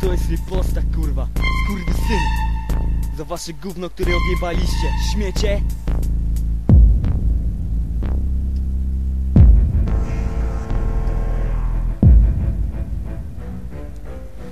To jest riposta, kurwa. Kurwy syn. Za wasze gówno, które odjebaliście. Śmiecie?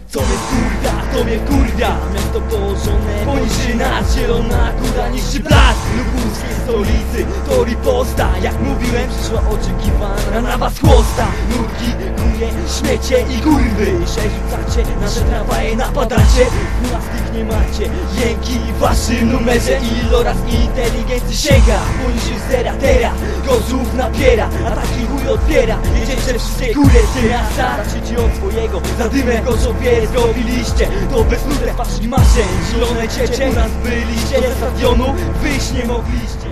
Co mnie kurda, to mnie kurda Miasto położone poniżej nas Zielona góra niższy blask. Lubuskiej stolicy to riposta. Jak mówiłem, przyszła oczekiwana na was chłosta. Nurki, kuje, śmiecie i kurwy. Się rzucacie, nasze tramwaje napadacie. Nas tych nie macie Jęki w waszym numerze Iloraz inteligencji sięga. Poniżej zera, tera Gozów napiera A taki chuj otwiera. Jedziecie wszystkie kurę z miasta Zaczycie od swojego Zadymę gorzą wiele zrobiliście To bezludne waszych marzeń. Zielone ciecie u nas byliście. Ze stadionu wyjść nie mogliście.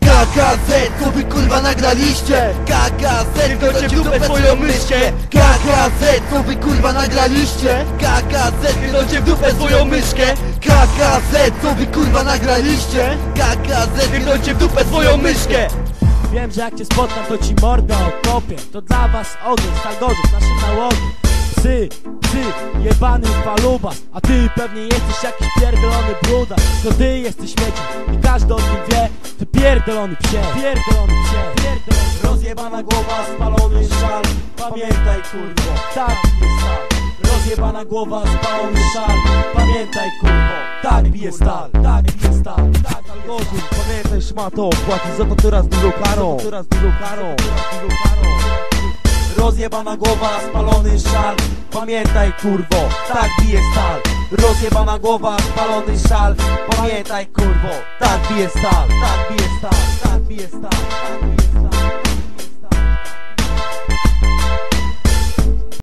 KKZ, co wy kurwa nagraliście? KKZ, Pierdolcie w dupę swoją myszkę KKZ, co wy kurwa nagraliście? KKZ, Pierdolcie w dupę swoją myszkę. KKZ, co wy kurwa nagraliście? KKZ, Pierdolcie w dupę swoją myszkę. Wiem, że jak cię spotkam, to ci mordę okopię. To dla was ogień, stalgorzów, nasze nałogi. Psy, psy, jebany falubas A ty pewnie jesteś jakiś pierdolony bruda. To ty jesteś śmieciem i każdy o tym wie. Ty pierdolony psie, pierdolony psie, pierdolony Rozjebana głowa, spalony szal. Pamiętaj kurwo, tak bije stal. Rozjebana głowa, spalony szal. Pamiętaj kurwo, tak bije stal Tak bije stal, tak algorytm Pamiętaj szmato, płacisz za to teraz dużo karą Teraz dużo karą, teraz dużo karą Rozjebana głowa, spalony szal. Pamiętaj kurwo, tak bije stal. Rozjebana głowa, spalony szal. Pamiętaj kurwo, tak bije stal. Tak bije stal, tak bije stal, tak bije stal